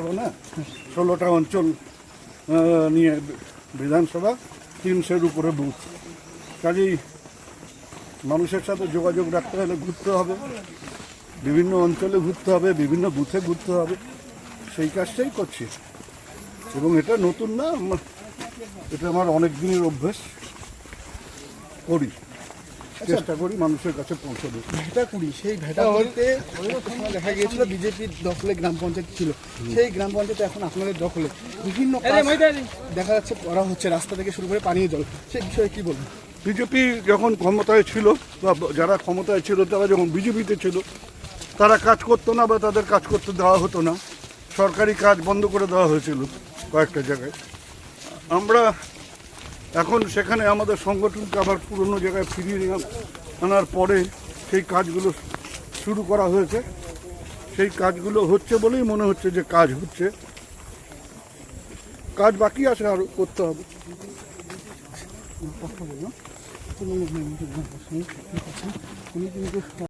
বিধানসভা না? ষোলোটা অঞ্চল নিয়ে বিধানসভা, তিনশোর উপরে বুথ কাজেই মানুষের সাথে যোগাযোগ রাখতে হলে ঘুরতে হবে। বিভিন্ন অঞ্চলে ঘুরতে হবে, বিভিন্ন বুথে ঘুরতে হবে। সেই কাজটাই করছি। এবং এটা নতুন না এটা আমার অনেক দিনের অভ্যেস। করি। চেষ্টা করি মানুষের কাছে পৌঁছে দেবো ভেটা সেই ভেটা কুড়িতে সময় দেখা গিয়েছিল বিজেপির দখলে গ্রাম পঞ্চায়েত ছিল। সেই গ্রাম পঞ্চায়েত এখন আপনাদের দখলে। বিভিন্ন দেখা যাচ্ছে করা হচ্ছে রাস্তা থেকে শুরু করে পানীয় জল। সেই বিষয়ে কি বলবেন? বিজেপি যখন ক্ষমতায় ছিল বা যারা ক্ষমতায় ছিল তারা যখন বিজেপিতে ছিল তারা কাজ করতো না বা তাদের কাজ করতে দেওয়া হতো না। সরকারি কাজ বন্ধ করে দেওয়া হয়েছিল কয়েকটা জায়গায়। আমরা এখন সেখানে আমাদের সংগঠনকে আবার পুরনো জায়গায় ফিরিয়ে নিয়ে আনার পরে সেই কাজগুলো শুরু করা হয়েছে। সেই কাজগুলো হচ্ছে বলেই মনে হচ্ছে যে কাজ হচ্ছে। কাজ বাকি আছে আর করতে হবে।